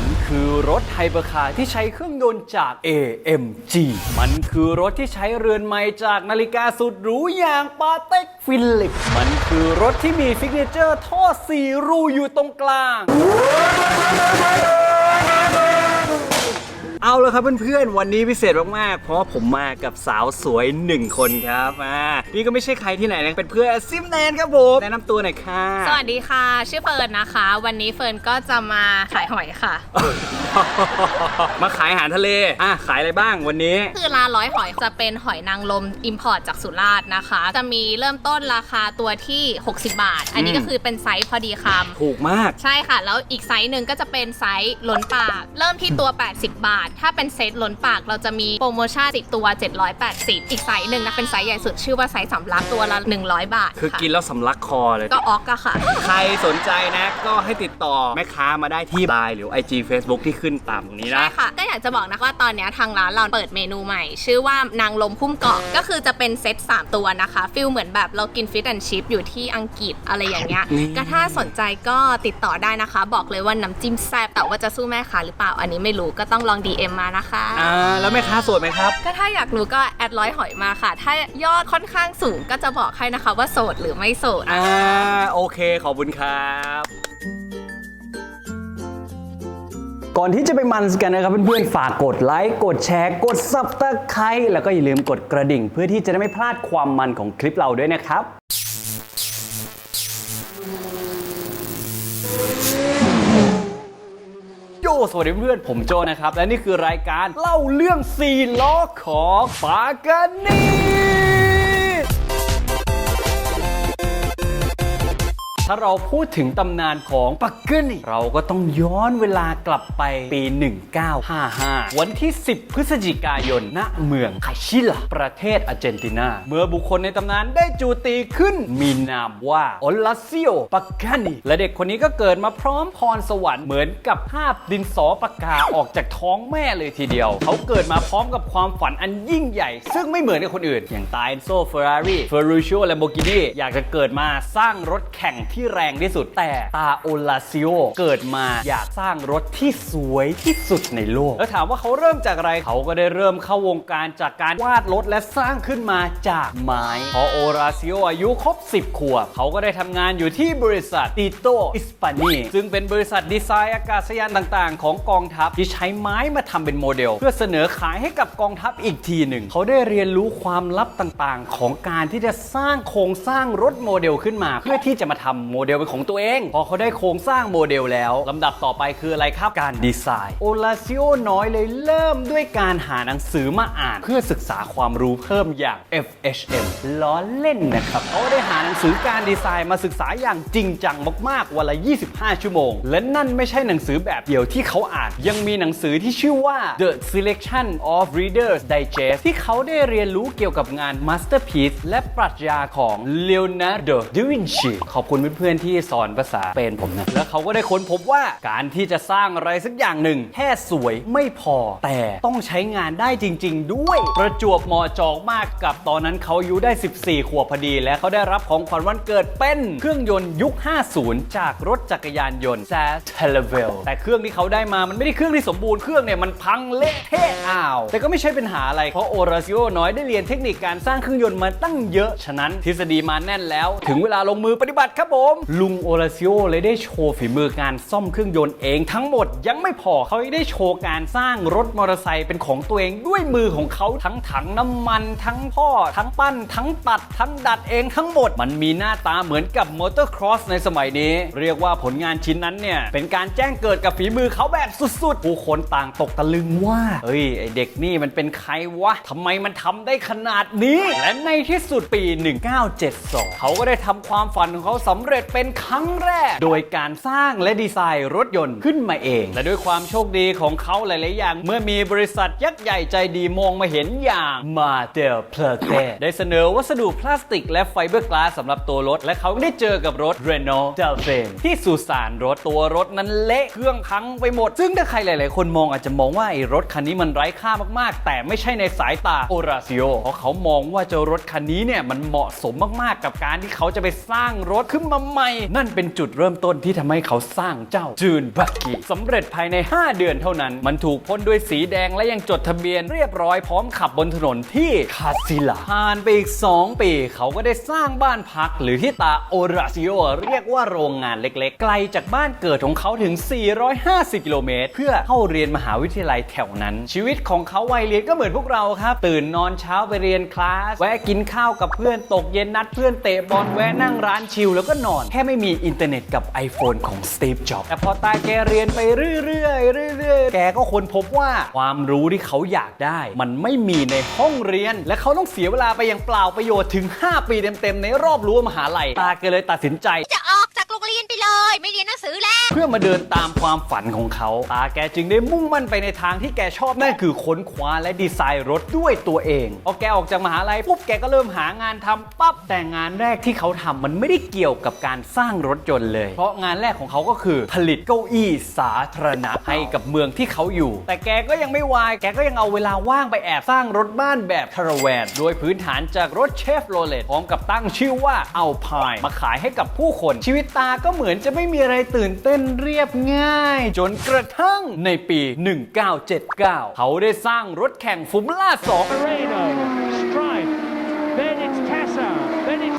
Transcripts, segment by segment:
มันคือรถไฮเปอร์คาร์ที่ใช้เครื่องยนต์จาก AMG มันคือรถที่ใช้เรือนไม้จากนาฬิกาสุดหรูอย่างปาเต็กฟิลิป มันคือรถที่มีฟิกเนเจอร์ท่อสี่รูอยู่ตรงกลาง เอาละครับเพื่อนๆ วันนี้พิเศษมากๆ เพราะว่าผมมากับสาวสวยหนึ่งคนครับอ่านี่ก็ไม่ใช่ใครที่ไหนนะเป็นเพื่อนซิมแนนครับผมแนะนำตัวหน่อยค่ะสวัสดีค่ะ ชื่อเฟิร์นนะคะ วันนี้เฟิร์นก็จะมาขายหอยค่ะ มาขายอาหารทะเลอะขายอะไรบ้างวันนี้ คือร้านร้อยหอยจะเป็นหอยนางรมอิมพอร์ตจากสุราษฎร์นะคะ จะมีเริ่มต้นราคาตัวที่ 60 บาท อันนี้อืมก็คือเป็นไซส์พอดีคำถูกมาก ใช่ค่ะ แล้วอีกไซส์หนึ่งก็จะเป็นไซส์ล้นปากเริ่มที่ตัว 80 บาทถ้าเป็นเซตล้นปากเราจะมีโปรโมชั่น10ตัว 780 อีกไซส์หนึ่งนะเป็นไซส์ใหญ่สุดชื่อว่าไซส์สำลักตัวละ 100 บาทคือกินแล้วสำลักคอเลย ก็ออกอะค่ะ ใครสนใจนะก็ให้ติดต่อแม่ค้ามาได้ที่ไลน์หรือ IG Facebook ที่ขึ้นตามตรงนี้ใช่นะค่ะ ก็อยากจะบอกนะว่าตอนเนี้ยทางร้านเราเปิดเมนูใหม่ ชื่อว่านางลมพุ่มเกาะก็คือจะเป็นเซต3 ตัวนะคะฟิลเหมือนแบบเรากินฟิตแอนชิพอยู่ที่อังกฤษอะไรอย่างเงี้ยนี่ก็ถ้าสนใจก็ติดต่อได้นะคะ บอกเลยว่าน้ำจิ้มแซ่บแต่ว่าจะสู้แม่ค้าหรือเปล่าอันนี้ไม่รู้ก็ต้องลอง DM มานะคะ อ่าแล้วแม่ค้าโสดไหมครับ ก็ถ้าอยากรู้ก็แอดร้อยหอยมาค่ะ ถ้ายอดค่อนข้างสูงก็จะบอกให้นะคะว่าโสดหรือไม่โสด อ่าโอเคขอบคุณครับ ก่อนที่จะไปมันส์กันนะครับเพื่อนๆ ฝากกดไลค์กดแชร์กดซับตะไคร้แล้วก็อย่าลืมกดกระดิ่ง เพื่อที่จะได้ไม่พลาดความมันของคลิปเราด้วยนะครับ สวัสดีเพื่อนๆผมโจนะครับ และนี่คือรายการเล่าเรื่องสี่ล้อของปากานี ถ้าเราพูดถึงตำนานของปักเกอร์นี่เราก็ต้องย้อนเวลากลับไปปี 1955 วันที่ 10 พฤศจิกายน ณ เมืองคาชิลาประเทศอาร์เจนตินา เมื่อบุคคลในตำนานได้จูตีขึ้น มีนามว่าออลลาซิโอปักกานีและเด็กคนนี้ก็เกิดมาพร้อมพรสวรรค์เหมือนกับภาพดินสอปากกาออกจากท้องแม่เลยทีเดียว เขาเกิดมาพร้อมกับความฝันอันยิ่งใหญ่ ซึ่งไม่เหมือนกับคนอื่น อย่างตาเอนโซเฟอร์รารี่เฟอร์รูชิโอแลมโบกินีอยากจะเกิดมาสร้างรถแข่งที่ที่แรงที่สุด แต่ตาโอลาซิโอเกิดมาอยากสร้างรถที่สวยที่สุดในโลก แล้วถามว่าเขาเริ่มจากอะไร เขาก็ได้เริ่มเข้าวงการจากการวาดรถและสร้างขึ้นมาจากไม้ พอโอลาซิโออายุครบ 10 ขวบ เขาก็ได้ทำงานอยู่ที่บริษัทติโตอิสปานีซึ่งเป็นบริษัทดีไซน์อากาศยานต่างๆ ของกองทัพที่ใช้ไม้มาทำเป็นโมเดล เพื่อเสนอขายให้กับกองทัพอีกทีหนึ่ง เขาได้เรียนรู้ความลับต่างๆ ของการที่จะสร้างโครงสร้างรถโมเดลขึ้นมา เพื่อที่จะมาทำโมเดลเป็นของตัวเอง พอเขาได้โครงสร้างโมเดลแล้วลำดับต่อไปคืออะไรครับการดีไซน์โอลาซิโอน้อยเลยเริ่มด้วยการหาหนังสือมาอ่าน เพื่อศึกษาความรู้เพิ่มอย่าง FHM ล้อเล่นนะครับเขาได้หาหนังสือการดีไซน์มาศึกษาอย่างจริงจังมากๆวันละ 25 ชั่วโมง และนั่นไม่ใช่หนังสือแบบเดียวที่เขาอ่าน ยังมีหนังสือที่ชื่อว่า The Selection of Readers Digest ที่เขาได้เรียนรู้เกี่ยวกับงาน Masterpiece และปรัชญาของ Leonardo da Vinci ขอบคุณเพื่อนๆที่สอนภาษาสเปนผมนะแล้วเขาก็ได้ค้นพบว่าการที่จะสร้างอะไรสักอย่างหนึ่ง แค่สวยไม่พอ แต่ต้องใช้งานได้จริง ๆ ด้วย ประจวบเหมาะจอกมากกับตอนนั้นเขาอายุได้ 14 ขวบพอดี และเขาได้รับของขวัญวันเกิดเป็นเครื่องยนต์ยุค 50 จากรถจักรยานยนต์ z a t e l e v e l แต่เครื่องที่เขาได้มามันไม่ได้เครื่องที่สมบูรณ์เครื่องเนี่ยมันพังเละเทะอ้าว แต่ก็ไม่ใช่ปัญหาอะไรเพราะโอราซิโอน้อยได้เรียนเทคนิคการสร้างเครื่องยนต์มาตั้งเยอะฉะนั้นทฤษฎีมาแน่นแล้ว ถึงเวลาลงมือปฏิบัติครับผมลุงโอราซิโอเลยได้โชว์ฝีมือการซ่อมเครื่องยนต์เองทั้งหมดยังไม่พอเขายังได้โชว์การสร้างรถมอเตอร์ไซค์เป็นของตัวเองด้วยมือของเขาทั้งถังน้ำมัน ทั้งท่อ ทั้งปั้น ทั้งตัด ทั้งดัดเองทั้งหมด มันมีหน้าตาเหมือนกับมอเตอร์ครอสในสมัยนี้ เรียกว่าผลงานชิ้นนั้นเนี่ย เป็นการแจ้งเกิดกับฝีมือเขาแบบสุดๆ ผู้คนต่างตกตะลึงว่าเฮ้ยไอเด็กนี่มันเป็นใครวะทำไมมันทำได้ขนาดนี้ และในที่สุดปี 1972 เขาก็ได้ทำความฝันของเขาสำเร็จเป็นครั้งแรก โดยการสร้างและดีไซน์รถยนต์ขึ้นมาเอง และด้วยความโชคดีของเขาหลาย ๆ อย่าง เมื่อมีบริษัทยักษ์ใหญ่ใจดีมองมาเห็นอย่างมาเตลเพลเตได้เสนอวัสดุพลาสติก และไฟเบอร์กลาสสำหรับตัวรถ และเขาได้เจอกับรถ Renault Delphine ที่สุสานรถตัวรถนั้นเละเครื่องพังไปหมด ซึ่งถ้าใครหลาย ๆ คนมองอาจจะมองว่าไอ้รถคันนี้มันไร้ค่ามาก ๆ แต่ไม่ใช่ในสายตาโอราซิโอเพราะเขามองว่าเจ้ารถคันนี้เนี่ยมันเหมาะสมมาก ๆ กับการที่เขาจะไปสร้างรถขึ้นมาใหม่นั่นเป็นจุดเริ่มต้นที่ทำให้เขาสร้างเจ้าจูนบักกี้สำเร็จภายใน 5 เดือนเท่านั้น มันถูกพ่นด้วยสีแดงและยังจดทะเบียนเรียบร้อยพร้อมขับบนถนนที่คาซิลาผ่านไปอีก 2 ปี เขาก็ได้สร้างบ้านพักหรือที่ตาโอราซิโอเรียกว่าโรงงานเล็กๆ ไกลจากบ้านเกิดของเขาถึง 450 กิโลเมตร เพื่อเข้าเรียนมหาวิทยาลัยแถวนั้น ชีวิตของเขาวัยเรียนก็เหมือนพวกเราครับ ตื่นนอนเช้าไปเรียนคลาส แวะกินข้าวกับเพื่อนตกเย็นนัดเพื่อนเตะบอลแวะนั่งร้านชิลแล้วก็นอนแค่ไม่มีอินเทอร์เน็ตกับ iPhone ของสตีฟจ็อบส์แต่พอตาแกเรียนไปเรื่อยๆเรื่อยๆ แกก็ค้นพบว่าความรู้ที่เขาอยากได้ มันไม่มีในห้องเรียน และเขาต้องเสียเวลาไปอย่างเปล่าประโยชน์ถึง 5 ปีเต็มๆ ในรอบรั้วมหาลัยตาแกเลยตัดสินใจจะออกจากโรงเรียนไปเลย ไม่เรียนหนังสือแล้ว เพื่อมาเดินตามความฝันของเขาตาแกจึงได้มุ่งมั่นไปในทางที่แกชอบนั่นคือค้นคว้าและดีไซน์รถด้วยตัวเองพอแกออกจากมหาลัยปุ๊บแกก็เริ่มหางานทำปั๊บแต่งานแรกที่เขาทำมันไม่ได้เกี่ยวกับการสร้างรถยนต์เลย เพราะงานแรกของเขาก็คือผลิตเก้าอี้สาธารณะให้กับเมืองที่เขาอยู่ แต่แกก็ยังไม่วาย แกก็ยังเอาเวลาว่างไปแอบสร้างรถบ้านแบบคาราแวนโดยพื้นฐานจากรถเชฟโรเลตพร้อมกับตั้งชื่อว่าเอาพายมาขายให้กับผู้คน ชีวิตตาก็เหมือนจะไม่มีอะไรตื่นเต้นเรียบง่าย จนกระทั่งในปี 1979 เขาได้สร้างรถแข่งฟอร์มูล่า2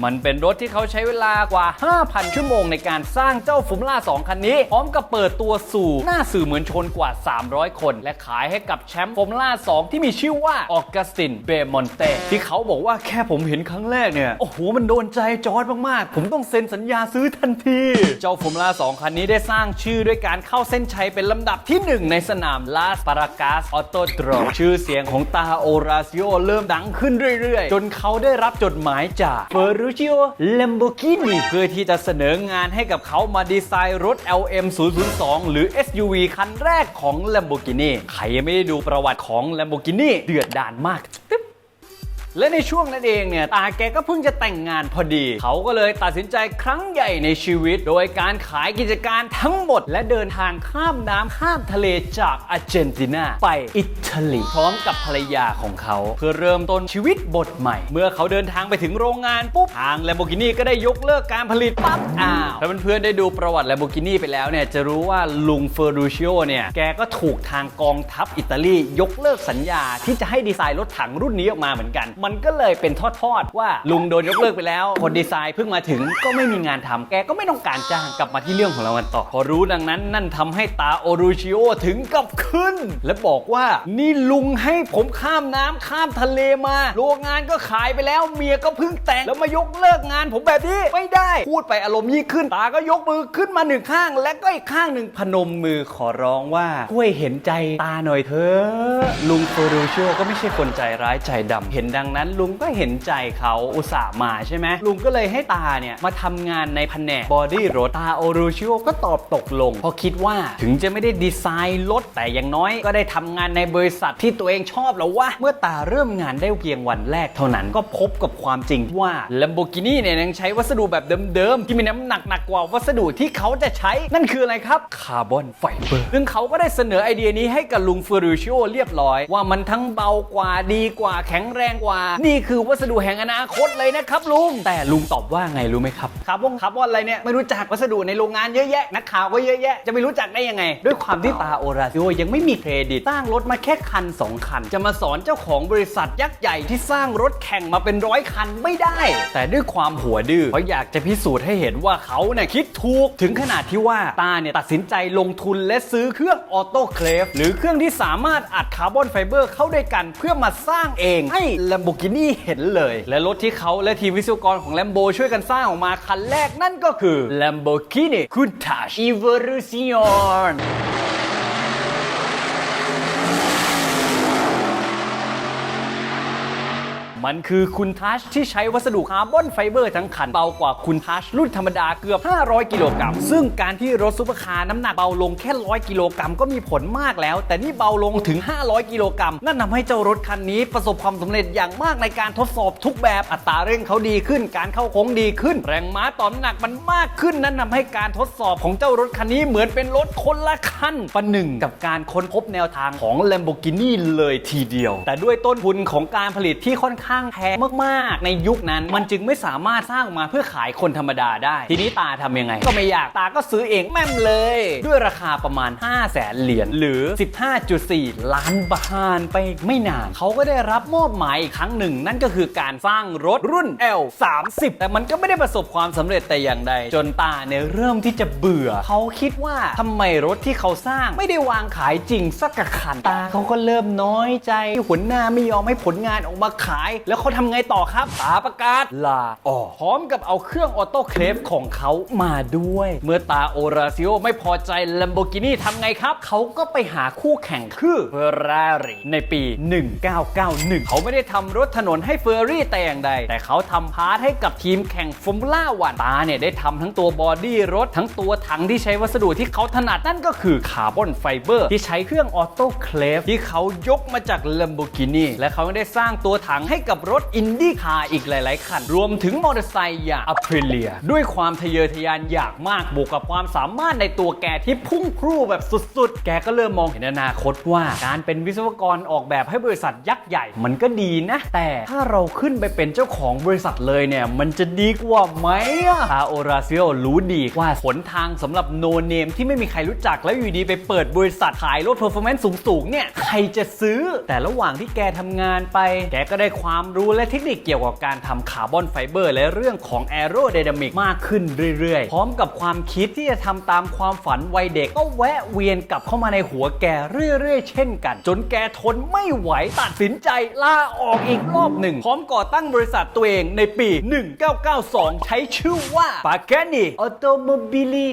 มันเป็นรถที่เขาใช้เวลากว่า 5,000 ชั่วโมงในการสร้างเจ้าฟอร์มูล่า 2 คันนี้ พร้อมกับเปิดตัวสู่หน้าสื่อมวลชนกว่า 300 คน และขายให้กับแชมป์ฟอร์มูล่า 2 ที่มีชื่อว่าออกัสตินเบมอนเตที่เขาบอกว่าแค่ผมเห็นครั้งแรกเนี่ย โอ้โห มันโดนใจจอร์ดมาก ๆ ผมต้องเซ็นสัญญาซื้อทันที เจ้าฟอร์มูล่า 2 คันนี้ได้สร้างชื่อด้วยการเข้าเส้นชัยเป็นลำดับที่ 1 ในสนามลาสปารากาสออโตดรมชื่อเสียงของตาโอราซิโอเริ่มดังขึ้นเรื่อย ๆ จนเขาได้รับจดหมายจากเฟอร์รูจิโอเลมโบกินีเพื่อที่จะเสนองานให้กับเขามาดีไซน์รถ LM 002หรือ SUV คันแรกของ Lamborghini ใครยังไม่ได้ดูประวัติของ Lamborghini เดือดดานมาก และในช่วงนั้นเองเนี่ยตาแกก็เพิ่งจะแต่งงานพอดี เขาก็เลยตัดสินใจครั้งใหญ่ในชีวิต โดยการขายกิจการทั้งหมด และเดินทางข้ามน้ำข้ามทะเลจากอาร์เจนตินาไปอิตาลีพร้อมกับภรรยาของเขา เพื่อเริ่มต้นชีวิตบทใหม่ เมื่อเขาเดินทางไปถึงโรงงานปุ๊บทาง Lamborghini ก็ได้ยกเลิกการผลิตปั๊บอ้าวถ้าเพื่อนๆได้ดูประวัติ Lamborghini ไปแล้วเนี่ยจะรู้ว่าลุงเฟอร์รูชิโอเนี่ยแกก็ถูกทางกองทัพอิตาลียกเลิกสัญญาที่จะให้ดีไซน์รถถังรุ่นนี้ออกมาเหมือนกันมันก็เลยเป็นทอดๆว่าลุงโดนยกเลิกไปแล้ว คนดีไซน์เพิ่งมาถึงก็ไม่มีงานทำแกก็ไม่ต้องการจ้างกลับมาที่เรื่องของเรากันต่อ พอรู้ดังนั้นนั่นทำให้ตาโอรูชิโอถึงกับขึ้น และบอกว่านี่ลุงให้ผมข้ามน้ำข้ามทะเลมาโรงงานก็ขายไปแล้วเมียก็เพิ่งแต่งแล้วมายกเลิกงานผมแบบนี้ไม่ได้พูดไปอารมณ์ยิ่งขึ้น ตาก็ยกมือขึ้นมาหนึ่งข้าง และก็อีกข้างหนึ่งพนมมือขอร้องว่าช่วยเห็นใจตาหน่อยเถอะลุงโฟรูชิโอก็ไม่ใช่คนใจร้ายใจดำเห็นดังนั้นลุงก็เห็นใจเขาอุตส่าห์มาใช่ไหมลุงก็เลยให้ตาเนี่ย มาทำงานในแผนกบอดี้รถตาโอรูชิโอก็ตอบตกลงเพราะคิดว่าถึงจะไม่ได้ดีไซน์รถแต่อย่างน้อยก็ได้ทำงานในบริษัทที่ตัวเองชอบแล้ววะเมื่อตาเริ่มงานได้เพียงวันแรกเท่านั้นก็พบกับความจริงว่า Lamborghini เนี่ยยังใช้วัสดุแบบเดิมๆ ที่มีน้ำหนักหนักกว่าวัสดุที่เขาจะใช้นั่นคืออะไรครับคาร์บอนไฟเบอร์ซึ่งเขาก็ได้เสนอไอเดียนี้ให้กับลุงเฟอรูชิโอเรียบร้อยว่ามันทั้งเบากว่าดีกว่าแข็งแรงกว่านี่คือวัสดุแห่งอนาคตเลยนะครับลุง แต่ลุงตอบว่าไงรู้ไหมครับ คาร์บอนคาร์บอนอะไรเนี่ยไม่รู้จักวัสดุในโรงงานเยอะแยะนักข่าวก็เยอะแยะจะไม่รู้จักได้ยังไง ด้วยความที่ตาโอราซิโอยังไม่มีเครดิตสร้างรถมาแค่คันสองคัน จะมาสอนเจ้าของบริษัทยักษ์ใหญ่ที่สร้างรถแข่งมาเป็นร้อยคันไม่ได้ แต่ด้วยความหัวดื้อเพราะอยากจะพิสูจน์ให้เห็นว่าเขาเนี่ยคิดถูกถึงขนาดที่ว่าตาเนี่ยตัดสินใจลงทุนและซื้อเครื่องออโต้เคลฟหรือเครื่องที่สามารถอัดคาร์บอนไฟเบอร์เข้าด้วยกัน เพื่อมาสร้างเองให้ Lamborghini เห็นเลย และรถที่เขาและทีมวิศวกรของ Lambo ช่วยกันสร้างออกมาคันแรกนั่นก็คือ Lamborghini Countach Evolution มันคือคุณทัชที่ใช้วัสดุคาร์บอนไฟเบอร์ทั้งคันเบากว่าคุณทัชรุ่นธรรมดาเกือบ 500 กิโลกรัม ซึ่งการที่รถซุปเปอร์คาร์น้ำหนักเบาลงแค่ 100 กิโลกรัมก็มีผลมากแล้ว แต่นี่เบาลงถึง 500 กิโลกรัม นั่นทำให้เจ้ารถคันนี้ประสบความสำเร็จอย่างมากในการทดสอบทุกแบบอัตราเร่งเขาดีขึ้น การเข้าโค้งดีขึ้น แรงม้าต่อน้ำหนักมันมากขึ้นนั่นทำให้การทดสอบของเจ้ารถคันนี้เหมือนเป็นรถคนละคันประหนึ่งกับการค้นพบแนวทางของ Lamborghini เลยทีเดียว แต่ด้วยต้นทุนของการผลิตที่ค่อนข้างข้างแพงมากๆ ในยุคนั้น มันจึงไม่สามารถสร้างออกมาเพื่อขายคนธรรมดาได้ ทีนี้ตาทำยังไง ก็ไม่อยากตาก็ซื้อเองแม่มเลย ด้วยราคาประมาณ 5 0 0แสนเหรียญหรือ 15.4 ล้านบาทไปไม่นาน เขาก็ได้รับมอบหมายอีกครั้งหนึ่ง นั่นก็คือการสร้างรถรุ่น L 30แต่มันก็ไม่ได้ประสบความสำเร็จแต่อย่างใด จนตาเนี่ยเริ่มที่จะเบื่อ เขาคิดว่าทำไมรถที่เขาสร้างไม่ได้วางขายจริงสักกะคันตาเขาก็เริ่มน้อยใจหัวหน้าไม่ยอมให้ผลงานออกมาขายแล้วเขาทำไงต่อครับตาประกาศลาออกพร้อมกับเอาเครื่องออโต้เคลฟของเขามาด้วย เมื่อตาโอราซิโอไม่พอใจ Lamborghini ทำไงครับ เขาก็ไปหาคู่แข่งคือ Ferrari ในปี 1991 เขาไม่ได้ทำรถถนนให้เฟอร์รี่แต่อย่างใด แต่เขาทำพาร์ทให้กับทีมแข่งฟอร์มูล่าวันตาเนี่ยได้ทำทั้งตัวบอดี้รถทั้งตัวถังที่ใช้วัสดุที่เขาถนัดนั่นก็คือคาร์บอนไฟเบอร์ที่ใช้เครื่องออโต้เคลฟที่เขายกมาจาก Lamborghini และเขายังได้สร้างตัวถังให้กับกับรถอินดี้คาร์อีกหลาย ๆ คัน รวมถึงมอเตอร์ไซค์อย่าง Aprilia ด้วยความทะเยอทะยานอย่างมากบวกกับความสามารถในตัวแกที่พุ่งพรูแบบสุด ๆ แกก็เริ่มมองเห็นอนาคตว่าการเป็นวิศวกรออกแบบให้บริษัทยักษ์ใหญ่ มันก็ดีนะ แต่ถ้าเราขึ้นไปเป็นเจ้าของบริษัทเลยเนี่ย มันจะดีกว่าไหมอะทาโอราซิโอรู้ดีว่าหนทางสำหรับโนเนมที่ไม่มีใครรู้จักแล้วอยู่ดีไปเปิดบริษัทขายรถเพอร์ฟอร์แมนซ์สูง ๆ เนี่ย ใครจะซื้อ แต่ระหว่างที่แกทำงานไป แกก็ได้ความความรู้และเทคนิคเกี่ยวกับการทำคาร์บอนไฟเบอร์ และเรื่องของแอโรไดนามิกมากขึ้นเรื่อยๆ พร้อมกับความคิดที่จะทำตามความฝันวัยเด็ก ก็แวะเวียนกลับเข้ามาในหัวแกเรื่อยๆ เช่นกัน จนแกทนไม่ไหวตัดสินใจลาออกอีกรอบหนึ่ง พร้อมก่อตั้งบริษัทตัวเองในปี 1992 ใช้ชื่อว่า p a g a n i Automobili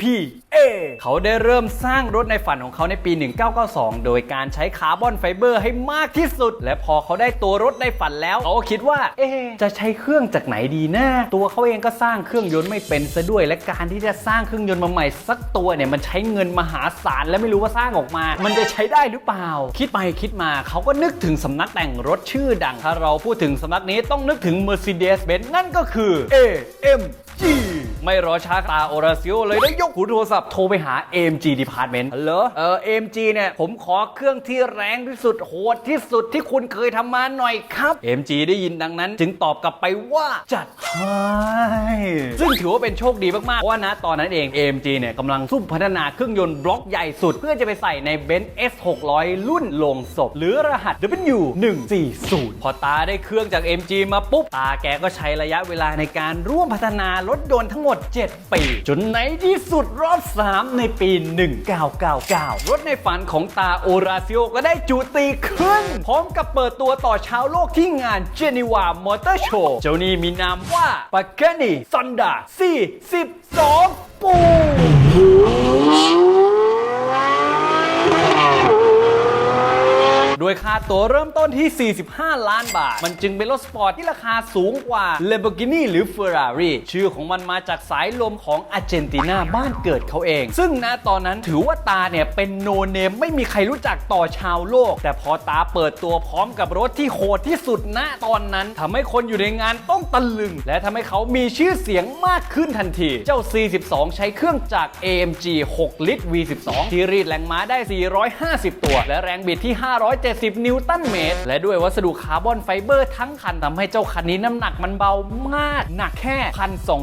PA เขาได้เริ่มสร้างรถในฝันของเขาในปี 1992 โดยการใช้คาร์บอนไฟเบอร์ให้มากที่สุด และพอเขาได้ตัวรถในฝันแล้วเขาก็คิดว่า เอ๊จะใช้เครื่องจากไหนดีนะ ตัวเขาเองก็สร้างเครื่องยนต์ไม่เป็นซะด้วย และการที่จะสร้างเครื่องยนต์มาใหม่สักตัวเนี่ยมันใช้เงินมหาศาลและไม่รู้ว่าสร้างออกมา มันจะใช้ได้หรือเปล่า คิดไปคิดมาเขาก็นึกถึงสำนักแต่งรถชื่อดังถ้าเราพูดถึงสำนักนี้ต้องนึกถึง Mercedes-Benz นั่นก็คือ AMG ไม่รอช้าตาโอราซิโอเลยได้ยกหูโทรศัพท์โทรไปหา AMG Department ฮัลโหลเออ AMG เนี่ยผมขอเครื่องที่แรงที่สุดโหดที่สุดที่คุณเคยทำมาหน่อยครับ AMG ได้ยินดังนั้น จึงตอบกลับไปว่าจัดให้ซึ่งถือว่าเป็นโชคดีมากๆเพราะว่านะตอนนั้นเอง AMG เนี่ยกำลังซุ่มพัฒนาเครื่องยนต์บล็อกใหญ่สุด เพื่อจะไปใส่ใน Benz S 600 รุ่นลงศพ หรือรหัส W 140 พอตาได้เครื่องจาก AMG มาปุ๊บ ตาแกก็ใช้ระยะเวลาในการร่วมพัฒนารถยนต์ทั้งหมด7 ปี จนในที่สุดรอบ 3 ในปี 1999 รถในฝันของตาโอราซิโอก็ได้จูตีขึ้น พร้อมกับเปิดตัวต่อชาวโลกที่งานเจนีวามอเตอร์โชว์ เจ้านี้มีนามว่า p a g a n i Sonda C12 ปู โดยค่าตัวเริ่มต้นที่ 45 ล้านบาท มันจึงเป็นรถสปอร์ตที่ราคาสูงกว่า Lamborghini หรือ Ferrari ชื่อของมันมาจากสายลมของอาร์เจนตินาบ้านเกิดเขาเอง ซึ่งณตอนนั้นถือว่าตาเนี่ยเป็นโนเนมไม่มีใครรู้จักต่อชาวโลก แต่พอตาเปิดตัวพร้อมกับรถที่โหดที่สุดณตอนนั้นทำให้คนอยู่ในงานต้องตะลึง และทำให้เขามีชื่อเสียงมากขึ้นทันที เจ้า C12 ใช้เครื่องจาก AMG 6 ลิตร V12 ที่รีดแรงม้าได้ 450 ตัว และแรงบิดที่ 570นิวตันเมตร และด้วยวัสดุคาร์บอนไฟเบอร์ทั้งคันทำให้เจ้าคันนี้น้ำหนักมันเบามาก หนักแค่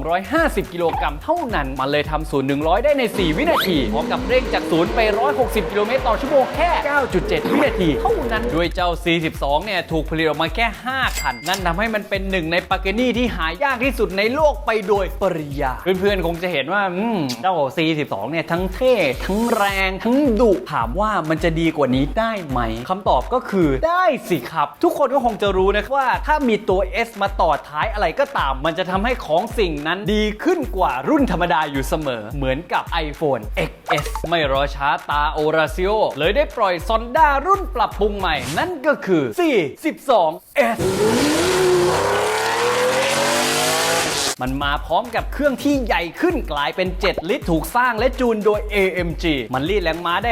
1,250 กิโลกรัมเท่านั้น มันเลยทำศูนย์100ได้ใน 4 วินาที พร้อมกับเร่งจากศูนย์ไป 160 กิโลเมตรต่อชั่วโมงแค่ 9.7 วินาที เท่านั้น ด้วยเจ้า C12 เนี่ยถูกผลิตออกมาแค่ 5 คัน นั่นทำให้มันเป็นหนึ่งในปาเกนี่ที่หายากที่สุดในโลกไปโดยปริยา เพื่อนๆ คงจะเห็นว่าอืมเจ้า C12 เนี่ยทั้งเท่ ทั้งแรง ทั้งดุ ถามว่ามันจะดีกว่านี้ได้ไหมคำตอบก็คือได้สิครับ ทุกคนก็คงจะรู้นะว่าถ้ามีตัว S มาต่อท้ายอะไรก็ตาม มันจะทำให้ของสิ่งนั้นดีขึ้นกว่ารุ่นธรรมดาอยู่เสมอ เหมือนกับ iPhone XS ไม่รอช้าตาโอราซิโอเลยได้ปล่อยซอนด้ารุ่นปรับปรุงใหม่ นั่นก็คือ 4 12 S มันมาพร้อมกับเครื่องที่ใหญ่ขึ้นกลายเป็น 7 ลิตรถูกสร้างและจูนโดย AMG มันรีดแรงม้าได้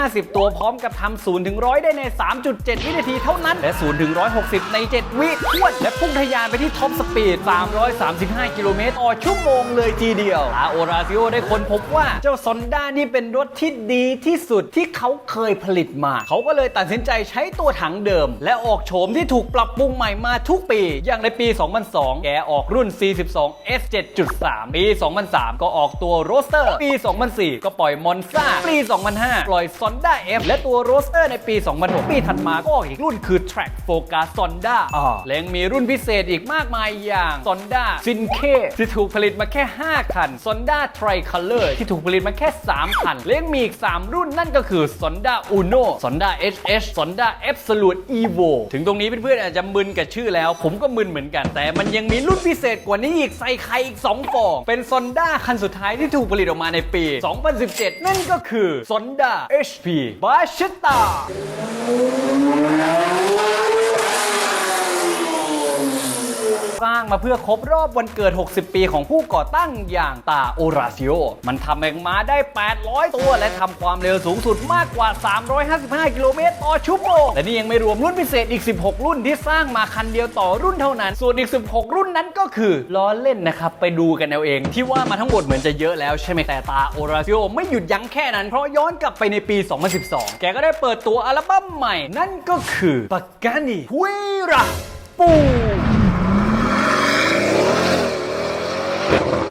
550 ตัวพร้อมกับทำ0ถึง100 ได้ใน 3.7 วินาทีเท่านั้น และ0ถึง160 ใน 7 วิทวด และพุ่งทะยานไปที่ท็อปสปีด 335 กิโลเมตรต่อชั่วโมงเลยทีเดียวอาโอราซิโอได้ค้นพบว่าเจ้าซอนด้านี่เป็นรถที่ดีที่สุดที่เขาเคยผลิตมา เขาก็เลยตัดสินใจใช้ตัวถังเดิม และออกโฉมที่ถูกปรับปรุงใหม่มาทุกปี อย่างในปี 2002 แกออกรุ่น 40 2012 S7.3 ปี 2003 ก็ออกตัวโรสเตอร์ ปี 2004 ก็ปล่อยมอนซ่า ปี 2005 ปล่อยซอนด้า F และตัวโรสเตอร์ในปี 2006 ปีถัดมาก็ออกอีกรุ่นคือ Track Focus ซอนด้าและยังมีรุ่นพิเศษอีกมากมายอย่างซอนด้าซินเคที่ถูกผลิตมาแค่ 5 คันซอนด้าไทรคัลเลอร์ที่ถูกผลิตมาแค่ 3 คัน และยังมีอีก 3 รุ่นนั่นก็คือซอนด้าอูโน่ซอนด้า HH ซอนด้า Absolute Evo ถึงตรงนี้เพื่อนๆอาจจะมึนกับชื่อแล้ว ผมก็มึนเหมือนกัน แต่มันยังมีรุ่นพิเศษกว่านี้อีกใส่ไข่อีก 2 ฟอง เป็นซอนด้าคันสุดท้ายที่ถูกผลิตออกมาในปี 2017 นั่นก็คือซอนด้า HP b a s h e t a สร้างมาเพื่อครบรอบวันเกิด 60 ปีของผู้ก่อตั้งอย่างตาโอราซิโอ มันทำแมงม้าได้ 800 ตัว และทำความเร็วสูงสุดมากกว่า 355 กิโลเมตรต่อชั่วโมงและนี่ยังไม่รวมรุ่นพิเศษอีก 16 รุ่นที่สร้างมาคันเดียวต่อรุ่นเท่านั้น ส่วนอีก 16 รุ่นนั้นก็คือล้อเล่นนะครับ ไปดูกันเอาเอง ที่ว่ามาทั้งหมดเหมือนจะเยอะแล้วใช่ไหมแต่ตาโอราซิโอไม่หยุดยั้งแค่นั้น เพราะย้อนกลับไปในปี 2012 แกก็ได้เปิดตัวอัลบั้มใหม่ นั่นก็คือปากกานีฮุยระปู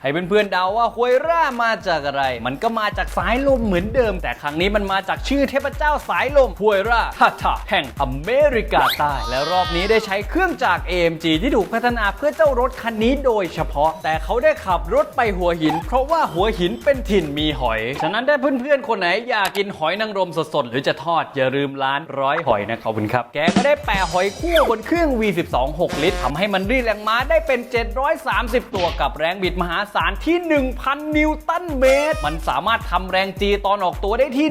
ให้เพื่อนๆเดาว่าฮวยร่ามาจากอะไร มันก็มาจากสายลมเหมือนเดิม แต่ครั้งนี้มันมาจากชื่อเทพเจ้าสายลมฮวยร่าฮัตตาแห่งอเมริกาใต้และรอบนี้ได้ใช้เครื่องจาก AMG ที่ถูกพัฒนาเพื่อเจ้ารถคันนี้โดยเฉพาะ แต่เขาได้ขับรถไปหัวหิน เพราะว่าหัวหินเป็นถิ่นมีหอย ฉะนั้นถ้าเพื่อนๆคนไหนอยากกินหอยนางรมสดๆหรือจะทอดอย่าลืมร้านร้อยหอยนะขอบคุณครับ แกก็ได้แปะหอยคู่บนเครื่อง V12 6 ลิตรทำให้มันรีดแรงม้าได้เป็น 730 ตัวกับแรงบิดมหาศาลที่ 1,000 นิวตันเมตร มันสามารถทำแรง G ตอนออกตัวได้ที่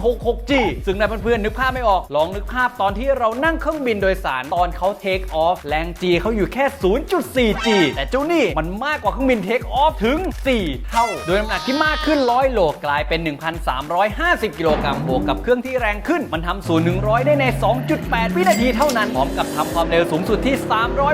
1.66 G ซึ่งถ้าเพื่อนๆนึกภาพไม่ออก ลองนึกภาพตอนที่เรานั่งเครื่องบินโดยสารตอนเขาเทคออฟแรง G เขาอยู่แค่ 0.4 G แต่เจ้านี่มันมากกว่าเครื่องบินเทคออฟถึง 4 เท่า โดยน้ำหนักที่มากขึ้น 100 โลกลายเป็น 1,350 กิโลกรัมบวกกับเครื่องที่แรงขึ้น มันทำ0 100 ได้ใน 2.8 วินาทีเท่านั้น พร้อมกับทำความเร็วสูงสุดที่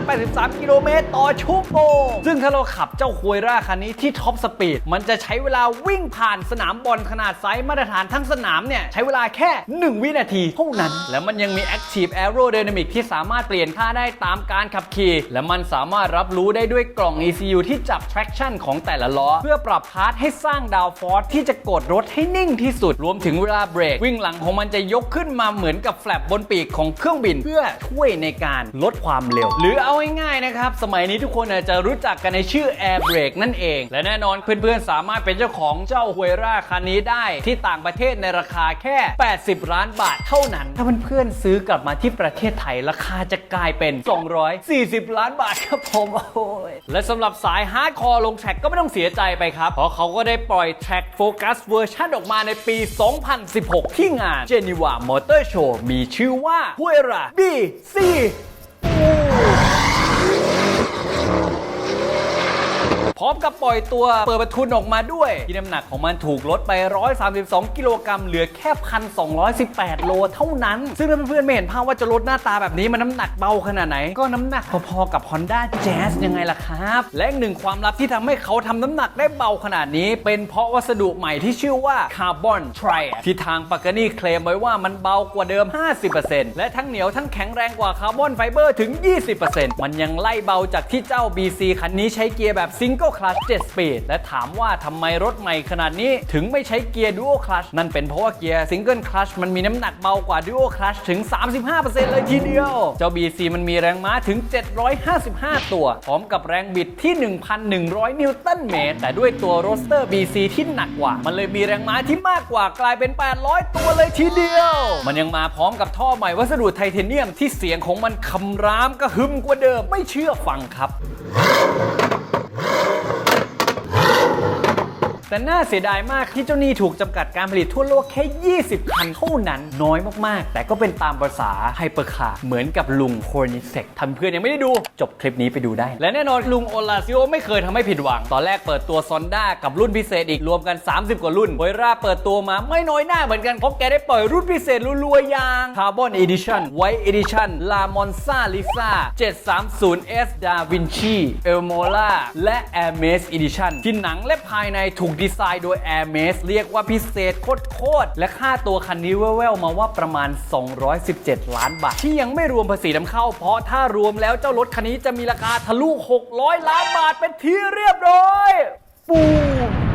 383 กิโลเมตรต่อชั่วโมงซึ่งถ้าเราขับเจ้าคุยร่าคันนี้ที่ท็อปสปีดมันจะใช้เวลาวิ่งผ่านสนามบอลขนาดไซส์มาตรฐานทั้งสนามเนี่ย ใช้เวลาแค่ 1 วินาทีเท่านั้น และมันยังมี Active Aerodynamic ที่สามารถเปลี่ยนค่าได้ตามการขับขี่ และมันสามารถรับรู้ได้ด้วยกล่อง ECU ที่จับ traction ของแต่ละล้อ เพื่อปรับพาร์ทให้สร้างดาวฟอร์สที่จะกดรถให้นิ่งที่สุดรวมถึงเวลาเบรกวิ่งหลังของมันจะยกขึ้นมาเหมือนกับแฟลปบนปีกของเครื่องบิน เพื่อช่วยในการลดความเร็ว หรือเอาง่ายๆนะครับสมัยนี้ทุกคนอาจจะรู้จักกันในชื่อ Air Brake นั่นเอง และแน่นอนเพื่อนๆ สามารถเป็นเจ้าของเจ้าฮวยร่าคันนี้ได้ที่ต่างประเทศในราคาแค่ 80 ล้านบาทเท่านั้น ถ้าเพื่อนๆซื้อกลับมาที่ประเทศไทยราคาจะกลายเป็น 240 ล้านบาทครับผมโอ้ยและสำหรับสายฮาร์ดคอร์ลงแทร็กก็ไม่ต้องเสียใจไปครับ เพราะเขาก็ได้ปล่อยแทร็กโฟกัสเวอร์ชันออกมาในปี 2016 ที่งาน Geneva Motor Show มีชื่อว่าฮวยร่า BC พร้อมกับปล่อยตัวเปิดประทุนออกมาด้วย ที่น้ำหนักของมันถูกลดไป 132 กิโลกรัมเหลือแค่1,218โลเท่านั้น ซึ่งถ้าเพื่อนๆไม่เห็นภาพว่าจะลดหน้าตาแบบนี้มันน้ำหนักเบาขนาดไหน ก็น้ำหนักพอๆกับ Honda Jazz ยังไงล่ะครับ และอีกหนึ่งความลับที่ทำให้เขาทำน้ำหนักได้เบาขนาดนี้ เป็นเพราะวัสดุใหม่ที่ชื่อว่า Carbon Triad ที่ทางปากานี่เคลมไว้ว่ามันเบากว่าเดิม 50%และทั้งเหนียวทั้งแข็งแรงกว่าคาร์บอนไฟเบอร์ถึง 20%มันยังไล่เบาจากที่เจ้า BC คันนี้ใช้เกียร์แบบซิง Single Clutch 7 Speed และถามว่าทำไมรถใหม่ขนาดนี้ถึงไม่ใช้เกียร์ Dual Clutch นั่นเป็นเพราะว่าเกียร์ Single Clutch มันมีน้ำหนักเบากว่า Dual Clutch ถึง 35%เลยทีเดียว เจ้า BC มันมีแรงม้าถึง 755 ตัว พร้อมกับแรงบิดที่ 1,100 นิวตันเมตร แต่ด้วยตัวโรสเตอร์ BC ที่หนักกว่า มันเลยมีแรงม้าที่มากกว่ากลายเป็น 800 ตัวเลยทีเดียว มันยังมาพร้อมกับท่อใหม่วัสดุไทเทเนียมที่เสียงของมันคำรามกระหึ่มกว่าเดิมไม่เชื่อฟังครับ แต่น่าเสียดายมากที่เจ้าหนี้ถูกจำกัดการผลิตทั่วโลกแค่ 20 คันเท่านั้นน้อยมากๆ แต่ก็เป็นตามภาษาไฮเปอร์คาร์เหมือนกับลุงโคนิเซกทำเพื่อนยังไม่ได้ดู จบคลิปนี้ไปดูได้ และแน่นอนลุงโอลาซิโอไม่เคยทำให้ผิดหวัง ตอนแรกเปิดตัวซอนด้ากับรุ่นพิเศษอีกรวมกัน 30 กว่ารุ่นโอยราเปิดตัวมาไม่น้อยหน้าเหมือนกันเพราะแกได้ปล่อยรุ่นพิเศษรัวๆอย่าง Carbon Edition White Edition La Monza Lisa 730S Da Vinci Elmola และ Hermes Edition ที่หนังและภายในถูกดีไซน์โดย Hermes เรียกว่าพิเศษโคตรๆและค่าตัวคันนี้แว่วๆมาว่าประมาณ 217 ล้านบาท ที่ยังไม่รวมภาษีนำเข้า เพราะถ้ารวมแล้วเจ้ารถคันนี้จะมีราคาทะลุ 600 ล้านบาทเป็นที่เรียบร้อย ปู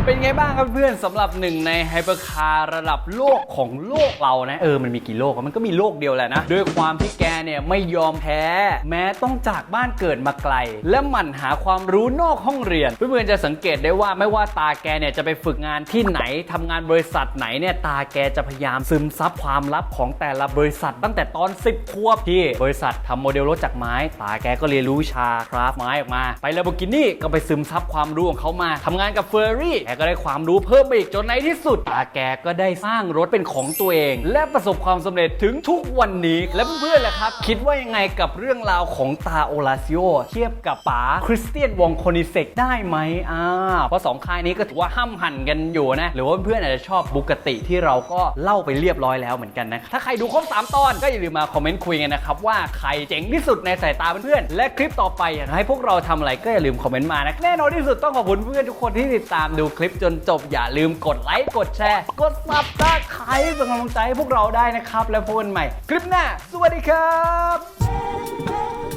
เป็นไงบ้างครับเพื่อนสำหรับหนึ่งในไฮเปอร์คาร์ระดับโลกของโลกเรานะเออมันมีกี่โลกมันก็มีโลกเดียวแหละนะด้วยความที่แกเนี่ยไม่ยอมแพ้ แม้ต้องจากบ้านเกิดมาไกล และหมั่นหาความรู้นอกห้องเรียน เพื่อนๆจะสังเกตได้ว่าไม่ว่าตาแกเนี่ยจะไปฝึกงานที่ไหนทำงานบริษัทไหนเนี่ยตาแกจะพยายามซึมซับความลับของแต่ละบริษัท ตั้งแต่ตอน 10ควบที่บริษัททำโมเดลรถจากไม้ ตาแกก็เรียนรู้ชาคราฟไม้ออกมา ไปลาโบกินี่ก็ไปซึมซับความรู้ของเขามาทำงานกับเฟอร์รี่แกก็ได้ความรู้เพิ่มไปอีกจนในที่สุดตาแกก็ได้สร้างรถเป็นของตัวเอง และประสบความสำเร็จถึงทุกวันนี้และเพื่อนๆล่ะครับ คิดว่ายังไงกับเรื่องราวของตาโอลาซิโอเทียบกับป๋าคริสเตียนวองโคนิเซกได้ไหมอ่าเพราะสองค่ายนี้ก็ถือว่าห้ามหันกันอยู่นะ หรือว่าเพื่อนๆอาจจะชอบบุกติที่เราก็เล่าไปเรียบร้อยแล้วเหมือนกันนะถ้าใครดูครบ3 ตอนก็อย่าลืมมาคอมเมนต์คุยกันนะครับว่าใครเจ๋งที่สุดในสายตาเพื่อนๆและคลิปต่อไปอยากให้พวกเราทำอะไรก็อย่าลืมคอมเมนต์มานะแน่นอนที่สุดต้องขอบคุณเพื่อนทุกคนที่ติดตามดูคลิปจนจบอย่าลืมกดไลค์กดแชร์ กดซับสไครป์เป็นกำลังใจให้พวกเราได้นะครับ แล้วพบกันใหม่ คลิปหน้า สวัสดีครับ